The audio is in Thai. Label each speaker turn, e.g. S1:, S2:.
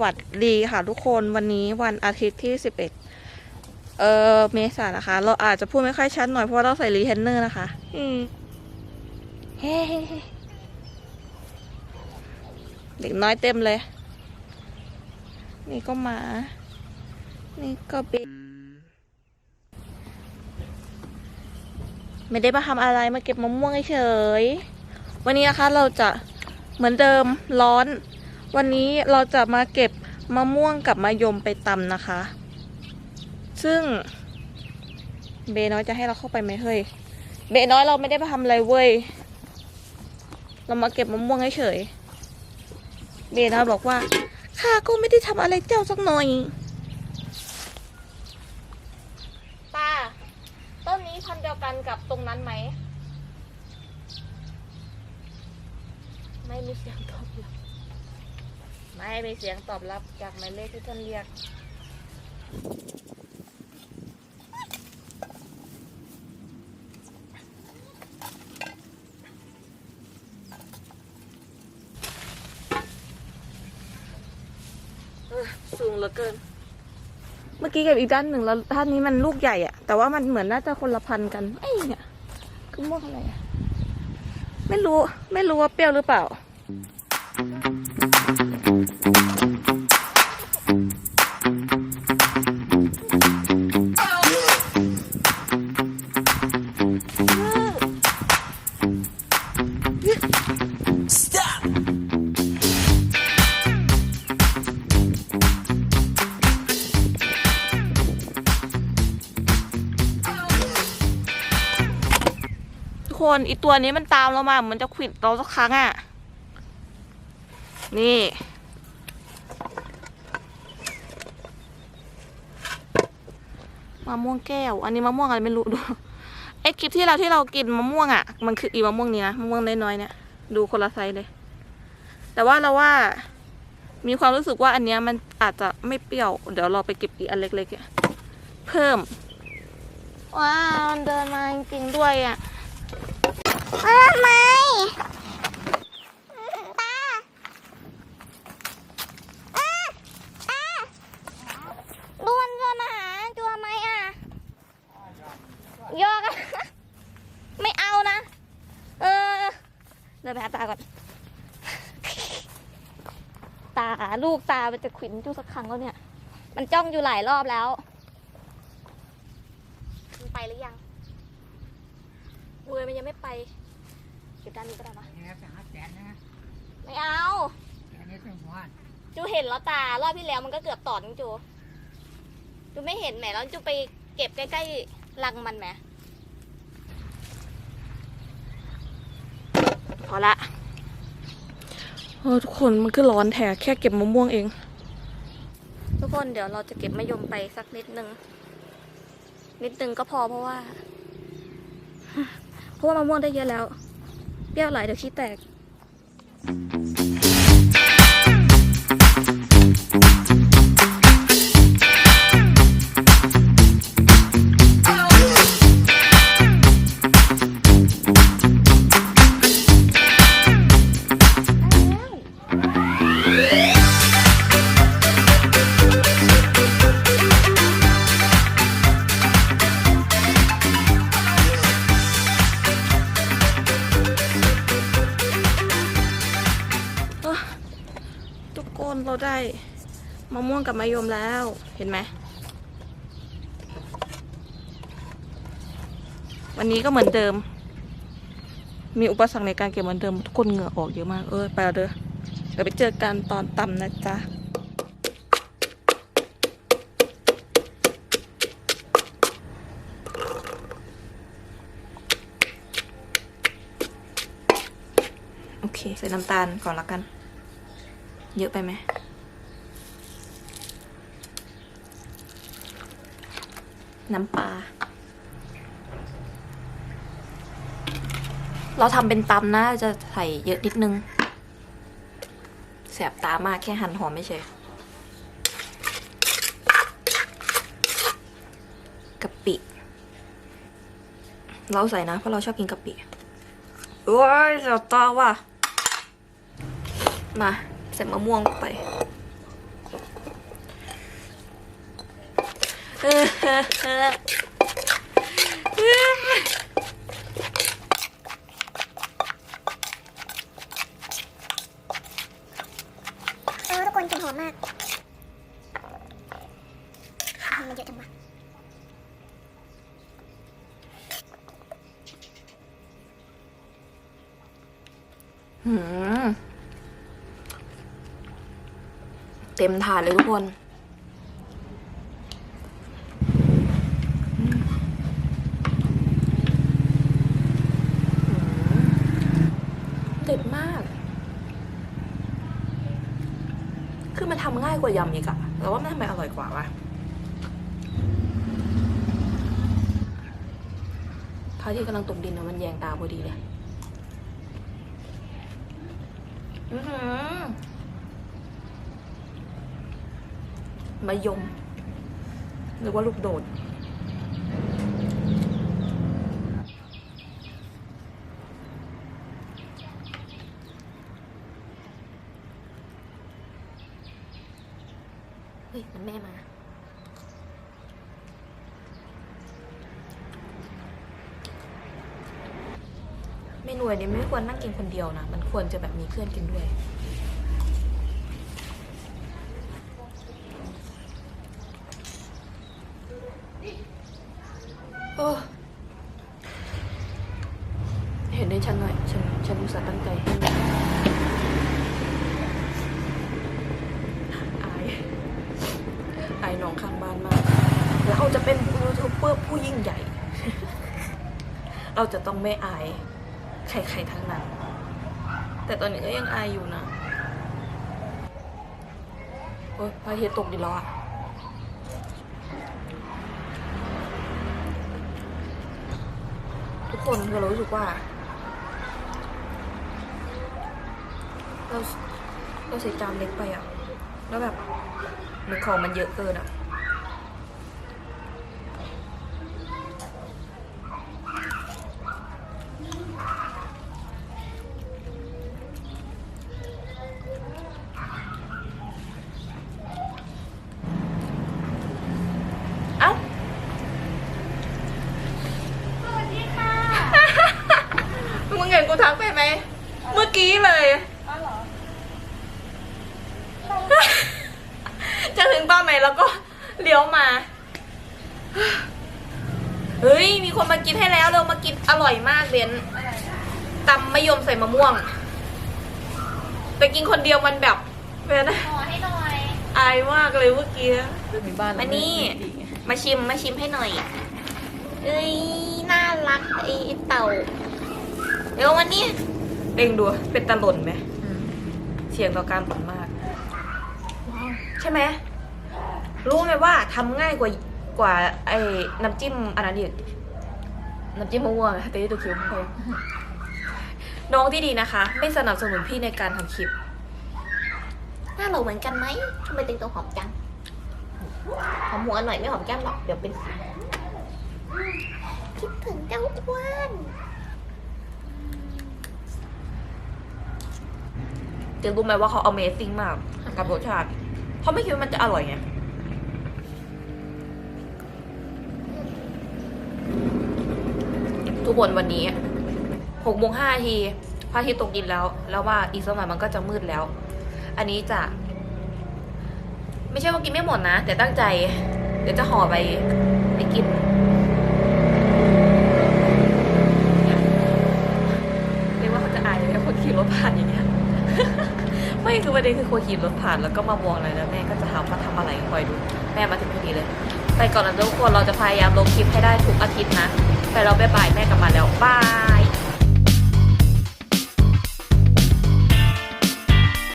S1: สวัสดีค่ะทุกคนวันนี้วันอาทิตย์ที่ 11 เออเมษายนนะคะ เราอาจจะพูดไม่ค่อยชัดหน่อยเพราะว่าเราใส่รีเทนเนอร์นะคะ อืมเฮ้เด็กน้อยเต็มเลย นี่ก็หมา นี่ก็เบไม่ได้มาทำอะไรมาเก็บมะม่วงเฉย วันนี้นะคะเราจะเหมือนเดิมร้อน วันนี้เราจะมาเก็บมะม่วงกับมะยมไปตำนะคะ ซึ่ง เบน้อยจะให้เราเข้าไปไหมเฮ้ย เบน้อยเราไม่ได้มาทำอะไรเว้ย เรามาเก็บมะม่วงเฉย เบน้อยบอกว่าข้าก็ไม่ได้ทำอะไรเจ้าสักหน่อยตาต้นนี้พันเดียวกันกับตรงนั้นไหม ไม่มีเสียงตอบรับ ไม่มีเสียงตอบรับจากหมายเลขที่ท่านเรียกเออสูงเหลือเกิน เมื่อกี้กับอีกด้านหนึ่งแล้วด้านนี้มันลูกใหญ่อะแต่ว่ามันเหมือนน่าจะคนละพันธุ์กันไอ้ยเนี่ยคือม่วงอะไรอะไม่รู้ ไม่รู้ว่าเปรี้ยวหรือเปล่า คนอีตัวนี้มันตามเรามามันจะขวิดเราสักครั้งอะ นี่ มะม่วงแก้ว อันนี้มะม่วงอะไรไม่รู้ดูไอคลิปที่เราที่เรากินมะม่วงอะ มันคืออีมะม่วงนี้นะมะม่วงน้อยๆเนี่ยดูคนละไซส์เลย แต่ว่าเราว่ามีความรู้สึกว่าอันเนี้ยมันอาจจะไม่เปรี้ยว เดี๋ยวเราไปเก็บอีกอันเล็กๆเพิ่ม ว้าวมันเดินมาจริงๆด้วยอะ
S2: ทำไมตาอะอะดวนเดินมาหาจัวไหมอะยอกอะไม่เอานะ เออ
S1: เดินไปหาตาก่อน ตาลูกตามันจะขวินจูสักครั้งแล้วเนี่ย
S2: มันจ้องอยู่หลายรอบแล้วมันไปหรือยัง
S1: เวยมันยังไม่ไป เก็บด้านนี้ก็ได้ปะ
S3: เนี่ยจะหาแสนนะ
S2: ไม่เอา
S3: แสนนี้เป็นหัว
S2: จูเห็นแล้วตารอบที่แล้วมันก็เกือบตอดนี่จูจูไม่เห็นแหมแล้วจูไปเก็บใกล้ๆรังมันแหม
S1: พอละเออทุกคนมันก็ร้อนแถแค่เก็บมะม่วงเอง ทุกคนเดี๋ยวเราจะเก็บมะยมไปสักนิดนึง นิดนึงก็พอเพราะว่า เพราะว่ามะม่วงได้เยอะแล้ว เปรี้ยวหลายเดี๋ยวขี้แตกทุก มะม่วงกับมะยมแล้ว เห็นไหม วันนี้ก็เหมือนเดิม มีอุปสรรคในการเก็บเหมือนเดิม ทุกคนเหงื่อออกเยอะมาก เออ ไปแล้วเด้อเดี๋ยวไปเจอกันตอนตำนะจ๊ะโอเค ใส่น้ำตาลก่อนละกัน เยอะไปไหม น้ำปลา เราทำเป็นตำนะ จะใส่เยอะนิดนึง แสบตามากแค่หั่นหอมไม่ใช่กะปิ เราใส่นะ เพราะเราชอบกินกะปิโอ้ยแสบตาว่ะ มา ใส่มะม่วงไป เออเออเออ
S2: เออ ทุกคนกลิ่นหอมมากมันเยอะจังวะ
S1: หืมเต็มถาดเลยทุกคนอืมเด็ดมาก คือมันทำง่ายกว่ายำอีกอะแต่ว่ามันทำไมอร่อยกว่าวะพระอาที่กำลังตกดินนะมันแยงตาพอดีเลยมายมหรือว่าลูกโดด้ยมันแม่มา เมนูอันนี้ไม่ควรนั่งกินคนเดียวนะ มันควรจะแบบมีเพื่อนกินด้วยโอ้เห็นได้ฉันหน่อย ฉัน ฉันอุตส่าห์ตั้งใจให้มันอาย อายน้องข้างบ้านมาก แล้วเราจะเป็นยูทูบ เบอร์ผู้ยิ่งใหญ่ เราจะต้องไม่อายใครๆทั้งนั้น แต่ตอนนี้ก็ยังอายอยู่นะโอ้ยพระอาทิตย์ตกดินแล้วอะทุกคนคือเรารู้สึกว่า เราเราใส่จานเล็กไปอะแล้วแบบหมือของมันเยอะเกินอะเอ้า
S2: สวัสดีค่ะ
S1: มึงเห็นกูทักไปไหม เมื่อกี้เลย
S2: อ๋อเหรอ
S1: จะถึงตอนไหนแล้วก็เลี้ยวมา เฮ้ย มีคนมากินให้แล้วเรามากินอร่อยมากเบนตำมะยมใส่มะม่วง แต่กินคนเดียวมันแบบเบน
S2: ขอให้หน่อย
S1: อายมากเลยเมื่อกี้
S2: มานี่ มาชิมมาชิมให้หน่อย เอ้ย น่ารักไอเต่า เดี๋ยววันนี้
S1: เองดูเป็นตะหล่นไหมเสียงต่อการหล่นมาก ใช่ไหมรู้ไหมว่าทำง่ายกว่ากว่าไอ้น้ำจิ้มอันนั้นอีกน้ำจิ้มมะม่วงอะเต้ตัวคิ้วเลยน้องที่ดีนะคะ ไม่สนับสนุนพี่ในการทำคลิป
S2: หน้าเราเหมือนกันไหมทำไมเต็งตัวหอมจังหอมหัวหน่อยไม่หอมแก้มหรอกเดี๋ยวเป็นคิดถึงเจ้าอ้วน
S1: เจะรู้ไหมว่าเขา Amazing มาก กับรสชาติเขาไม่คิดว่ามันจะอร่อยไงทุกคนวันนี้หกโมงห้าทีพระอาทิตย์ตกดินแล้ว แล้วว่าอีกสักหน่อยมันก็จะมืดแล้ว อันนี้จะ ไม่ใช่ว่ากินไม่หมดนะ แต่ตั้งใจ เดี๋ยวจะห่อไปไปกินเรียกว่าเขาจะอายเลยคนขี่รถผ่านอย่าง ไม่คือประเด็นคือคนขี่รถผ่านแล้วก็มามองอะไรแล้วแม่ก็จะถามว่าทำอะไรคอยดู แม่มาถึงพอดีเลย ไปก่อนนะทุกคนเราจะพยายามลงคลิปให้ได้ทุกอาทิตย์นะ ไปเราบ๊ายบายแม่กลับมาแล้วบาย